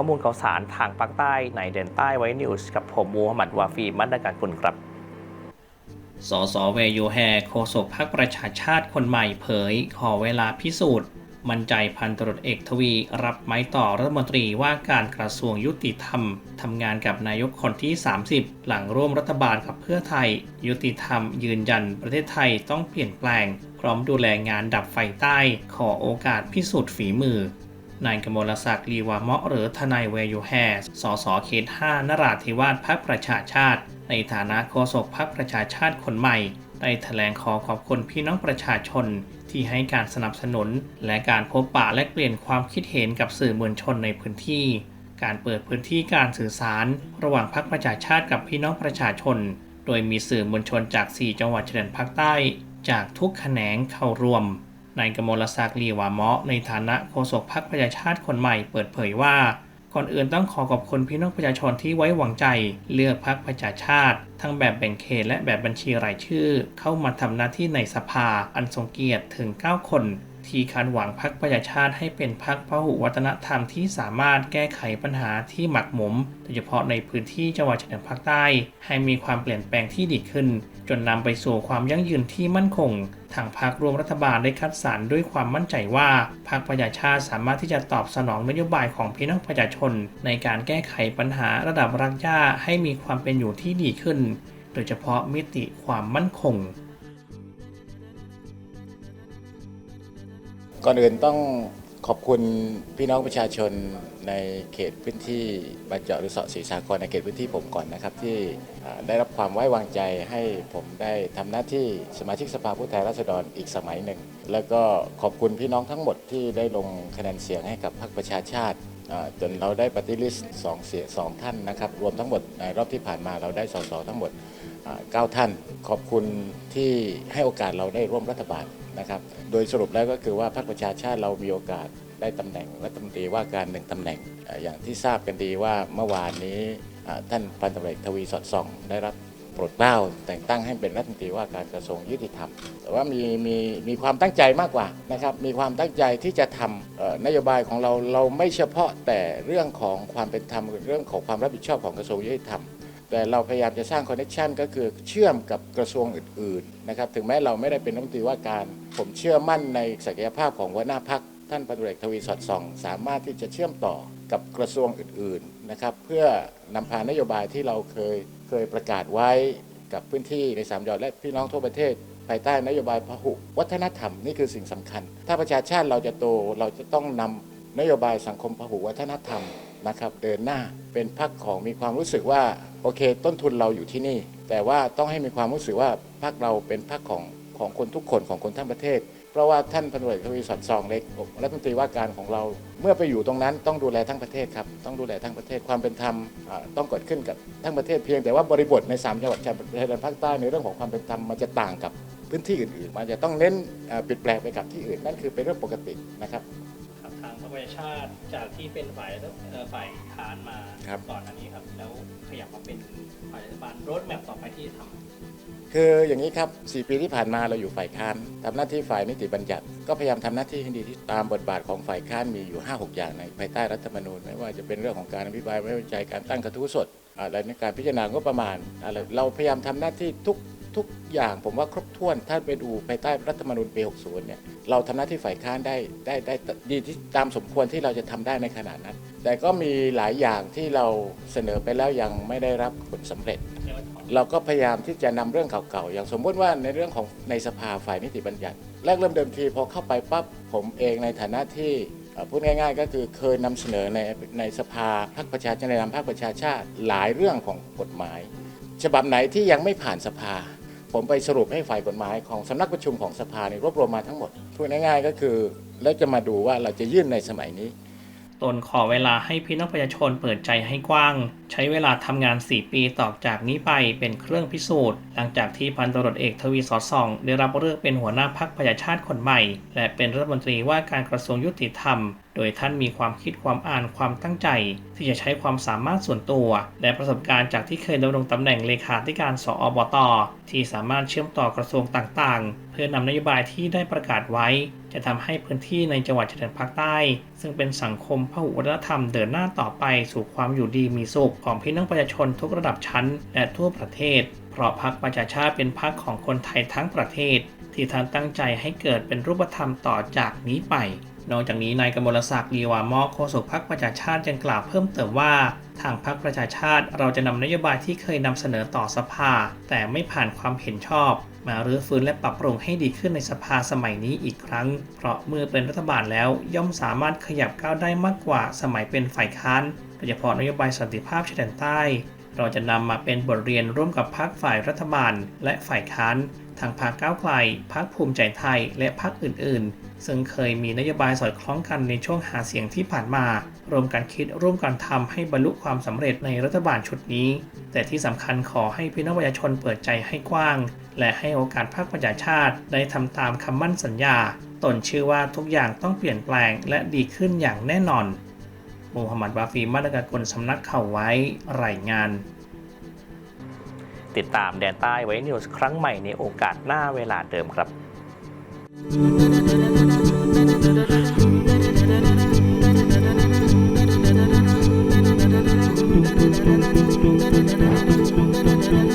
ข้อมูลข่าวสารทางภาคใต้ในเด่นใต้ไว้นิวส์กับผมมูฮัมหมัดวาฟีมัดดการกุลครับสสเวยูแฮโฆษกพรรคประชาชาติคนใหม่เผย ขอเวลาพิสูจน์ มั่นใจพันตรวจเอกทวี รับไม้ต่อรัฐมนตรีว่าการกระทรวงยุติธรรม ทำงานกับนายกคนที่ 30 หลังร่วมรัฐบาลกับเพื่อไทย ยุติธรรมยืนยันประเทศไทยต้องเปลี่ยนแปลงพร้อมดูแลงานดับไฟใต้ ขอโอกาสพิสูจน์ฝีมือ นายกมลศักดิ์ลีวาเมาะหรือทนายเวยูแฮสสเขต5นราธิวาสพักประชาชาติ ในฐานะโฆษกพักประชาชาติคนใหม่ ได้แถลงขอขอบคุณพี่น้องประชาชน ที่ให้การสนับสนุน และการพบปะและเปลี่ยนความคิดเห็นกับสื่อมวลชนในพื้นที่ การเปิดพื้นที่การสื่อสาร ระหว่างพักประชาชาติกับพี่น้องประชาชน โดยมีสื่อมวลชนจาก 4 จังหวัดชายแดนภาคใต้ จากทุกแขนงเข้าร่วม นายกมลศักดิ์ลีวาเมาะในฐานะโฆษกพรรคประชาชาติคนใหม่เปิดเผยว่า ก่อนอื่นต้องขอขอบคุณพี่น้องประชาชนที่ไว้วางใจ เลือกพรรคประชาชาติ ทั้งแบบแบ่งเขตและแบบบัญชีรายชื่อ เข้ามาทำหน้าที่ในสภาอันทรงเกียรติถึง 9 คน ที่คาดหวังพรรคประชาชาติให้เป็นพรรคพหุวัฒนธรรมที่สามารถแก้ไขปัญหาที่หมักหมม โดยเฉพาะในพื้นที่จังหวัดชายแดนภาคใต้ ให้มีความเปลี่ยนแปลงที่ดีขึ้น จนนำไปสู่ความยั่งยืนที่มั่นคง ทางพรรครวมรัฐบาลได้คัดสรรด้วยความมั่นใจว่าพรรคประชาชาติสามารถที่จะตอบสนองนโยบายของพี่น้องประชาชน ในการแก้ไขปัญหาระดับรากหญ้าให้มีความเป็นอยู่ที่ดีขึ้น โดยเฉพาะมิติความมั่นคง ก่อนอื่นต้องขอบคุณพี่น้องประชาชนในเขตพื้นที่บานเจาะหรือเสาะศรีสาครในเขตพื้นที่ผมก่อนนะครับ ที่ได้รับความไว้วางใจให้ผมได้ทำหน้าที่สมาชิกสภาผู้แทนราษฎรอีกสมัยหนึ่ง แล้วก็ขอบคุณพี่น้องทั้งหมดที่ได้ลงคะแนนเสียงให้กับพรรคประชาชาติจนเราได้ปฏิริษีสองเสียสองท่านนะครับ รวมทั้งหมดในรอบที่ผ่านมาเราได้สสทั้งหมด อ่าเก้าท่าน ขอบคุณที่ให้โอกาสเราได้ร่วมรัฐบาลนะครับ โดยสรุปแล้วก็คือว่าพรรคประชาชาติเรามีโอกาสได้ตำแหน่งรัฐมนตรีว่าการหนึ่งตำแหน่ง อย่างที่ทราบกันดีว่าเมื่อวานนี้ท่านพันตำรวจเอกทวีสอดส่อง ได้รับโปรดเกล้าแต่งตั้งให้เป็นรัฐมนตรีว่าการกระทรวงยุติธรรม แต่ว่ามีมีมีความตั้งใจมากกว่านะครับ มีความตั้งใจที่จะทำนโยบายของเราเราไม่เฉพาะแต่เรื่องของความเป็นธรรมเรื่องของความรับผิดชอบของกระทรวงยุติธรรม แต่เราพยายามจะสร้างคอนเนคชันก็คือเชื่อมกับกระทรวงอื่นๆนะครับถึงแม้เราไม่ได้เป็นรัฐมนตรีว่าการ ผมเชื่อมั่นในศักยภาพของหัวหน้าพักท่านพันตรวจเอกทวีสอดส่อง สามารถที่จะเชื่อมต่อกับกระทรวงอื่นๆนะครับเพื่อนำพานโยบายที่เราเคยเคยประกาศไว้กับพื้นที่ในสามจังหวัดและพี่น้องทั่วประเทศ ภายใต้นโยบายพหุวัฒนธรรมนี่คือสิ่งสำคัญ ถ้าประชาชาติเราจะโตเราจะต้องนำนโยบายสังคมพหุวัฒนธรรม นะครับเดินหน้าเป็นพักของมีความรู้สึกว่าโอเค ต้นทุนเราอยู่ที่นี่ แต่ว่าต้องให้มีความรู้สึกว่าพักเราเป็นพักของของคนทุกคนของคนทั้งประเทศ เพราะว่าท่านพันตำรวจเอกทวีสอดส่องเล็กรัฐมนตรีว่าการของเรา เมื่อไปอยู่ตรงนั้นต้องดูแลทั้งประเทศครับต้องดูแลทั้งประเทศความเป็นธรรมต้องเกิดขึ้นกับทั้งประเทศเพียงแต่ว่าบริบทในสามจังหวัดชายแดนภาคใต้ในเรื่องของความเป็นธรรมมันจะต่างกับพื้นที่อื่นๆ มันจะต้องเน้นเปลี่ยนแปลงไปกับที่อื่นนั่นคือเป็นเรื่องปกตินะครับ ครับทางพรรคประชาชาติจากที่เป็นฝ่ายเอ่อฝ่ายค้านมาครับ ก่อนอันนี้ครับ แล้วขยับมาเป็นฝ่ายรัฐบาลรถแมพต่อไปที่จะทำคืออย่างนี้ครับ4ปีที่ผ่านมาเราอยู่ฝ่ายค้านทำหน้าที่ฝ่ายนิติบัญญัติ ก็พยายามทำหน้าที่ให้ดีที่ตามบทบาทของฝ่ายค้านมีอยู่ 5-6 อย่างในภายใต้รัฐธรรมนูญไม่ว่าจะเป็นเรื่องของการอภิปรายไม่ไว้วางใจการตั้งกระทู้สดอะไรในการพิจารณางบประมาณอะไรเราพยายามทำหน้าที่ทุก ทุกอย่างผมว่าครบถ้วนถ้าไปดูภายใต้รัฐธรรมนูญปี 60 เนี่ยเราทำหน้าที่ฝ่ายค้านได้ได้ได้ดีที่ตามสมควรที่เราจะทำได้ในขณะนั้น แต่ก็มีหลายอย่างที่เราเสนอไปแล้วยังไม่ได้รับผลสำเร็จ เราก็พยายามที่จะนำเรื่องเก่าๆ อย่างสมมติว่าในเรื่องของในสภาฝ่ายนิติบัญญัติแรกเริ่มเดิมทีพอเข้าไปปั๊บผมเองในฐานะที่พูดง่ายๆ ก็คือเคยนำเสนอในในสภาพรรคประชาชาติในนามพรรคประชาชาติหลายเรื่องของกฎหมาย ฉบับไหนที่ยังไม่ผ่านสภา ผมไปสรุปให้ฝ่ายกฎหมายของสำนักประชุมของสภาเนี่ยรวบรวมมาทั้งหมดพูดง่ายๆก็คือ แล้วจะมาดูว่าเราจะยื่นในสมัยนี้ ตนขอเวลาให้พี่น้องประชาชนเปิดใจให้กว้าง ใช้เวลาทำงาน 4 ปีต่อจากนี้ไปเป็นเครื่องพิสูจน์ หลังจากที่พันตำรวจเอกทวีสอดส่อง ได้รับเลือกเป็นหัวหน้าพักประชาชาติคนใหม่ และเป็นรัฐมนตรีว่าการกระทรวงยุติธรรม โดยท่านมีความคิดความอ่านความตั้งใจ ที่จะใช้ความสามารถส่วนตัว และประสบการณ์จากที่เคยดำรงตำแหน่งเลขาธิการสอบตที่สามารถเชื่อมต่อกระทรวงต่างๆ เพื่อนำนโยบายที่ได้ประกาศไว้จะทำให้พื้นที่ในจังหวัดชายแดนภาคใต้ ซึ่งเป็นสังคมพหุวัฒนธรรมเดินหน้าต่อไปสู่ความอยู่ดีมีสุขของพี่น้องประชาชนทุกระดับชั้น และทั่วประเทศ เพราะพรรคประชาชาติเป็นพรรคของคนไทยทั้งประเทศ ที่ท่านตั้งใจให้เกิดเป็นรูปธรรมต่อจากนี้ไป นอกจากนี้นายกมลศักดิ์ลีวามอโฆษกพรรคประชาชาติยังกล่าวเพิ่มเติมว่าทางพรรคประชาชาติเราจะนำนโยบายที่เคยนำเสนอต่อสภา แต่ไม่ผ่านความเห็นชอบ มารื้อฟื้นและปรับปรุงให้ดีขึ้นในสภาสมัยนี้อีกครั้ง เพราะเมื่อเป็นรัฐบาลแล้วย่อมสามารถขยับก้าวได้มากกว่าสมัยเป็นฝ่ายค้านโดยเฉพาะนโยบายสันติภาพชายแดนใต้ เราจะนำมาเป็นบทเรียนร่วมกับพรรคฝ่ายรัฐบาล และฝ่ายค้านทางพรรคก้าวไกลพรรคภูมิใจไทยและพรรคอื่นๆ ซึ่งเคยมีนโยบายสอดคล้องกันในช่วงหาเสียงที่ผ่านมา รวมกันคิดร่วมกันทำให้บรรลุความสำเร็จในรัฐบาลชุดนี้ แต่ที่สำคัญขอให้พี่น้องประชาชนเปิดใจให้กว้าง และให้โอกาสพรรคประชาชาติ ได้ทำตามคำมั่นสัญญา ตนเชื่อว่าทุกอย่างต้องเปลี่ยนแปลงและดีขึ้นอย่างแน่นอนมูฮัมหมัดวาฟีมาตรการกลสำนักข่าวไว้รายงานติดตามแดนใต้ไว้นิวส์ครั้งใหม่ในโอกาสหน้าเวลาเดิมครับ Thank you.